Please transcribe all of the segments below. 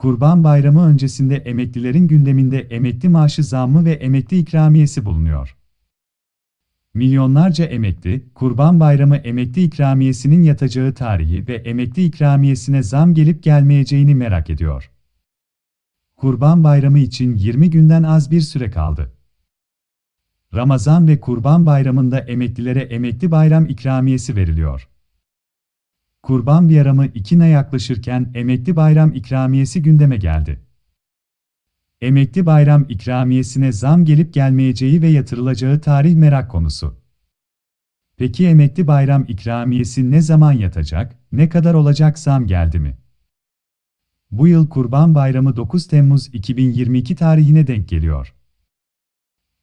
Kurban Bayramı öncesinde emeklilerin gündeminde emekli maaşı zammı ve emekli ikramiyesi bulunuyor. Milyonlarca emekli, Kurban Bayramı emekli ikramiyesinin yatacağı tarihi ve emekli ikramiyesine zam gelip gelmeyeceğini merak ediyor. Kurban Bayramı için 20 günden az bir süre kaldı. Ramazan ve Kurban Bayramı'nda emeklilere emekli bayram ikramiyesi veriliyor. Kurban Bayramı ikine yaklaşırken emekli bayram ikramiyesi gündeme geldi. Emekli bayram ikramiyesine zam gelip gelmeyeceği ve yatırılacağı tarih merak konusu. Peki emekli bayram ikramiyesi ne zaman yatacak, ne kadar olacak zam geldi mi? Bu yıl Kurban Bayramı 9 Temmuz 2022 tarihine denk geliyor.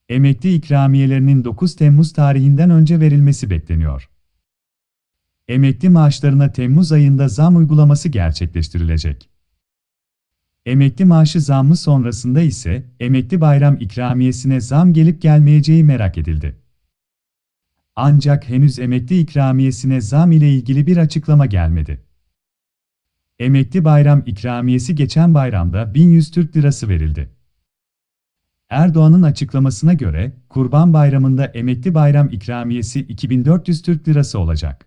Emekli ikramiyelerinin 9 Temmuz tarihinden önce verilmesi bekleniyor. Emekli maaşlarına Temmuz ayında zam uygulaması gerçekleştirilecek. Emekli maaşı zammı sonrasında ise emekli bayram ikramiyesine zam gelip gelmeyeceği merak edildi. Ancak henüz emekli ikramiyesine zam ile ilgili bir açıklama gelmedi. Emekli bayram ikramiyesi geçen bayramda 1100 Türk Lirası verildi. Erdoğan'ın açıklamasına göre, Kurban Bayramı'nda emekli bayram ikramiyesi 2400 Türk Lirası olacak.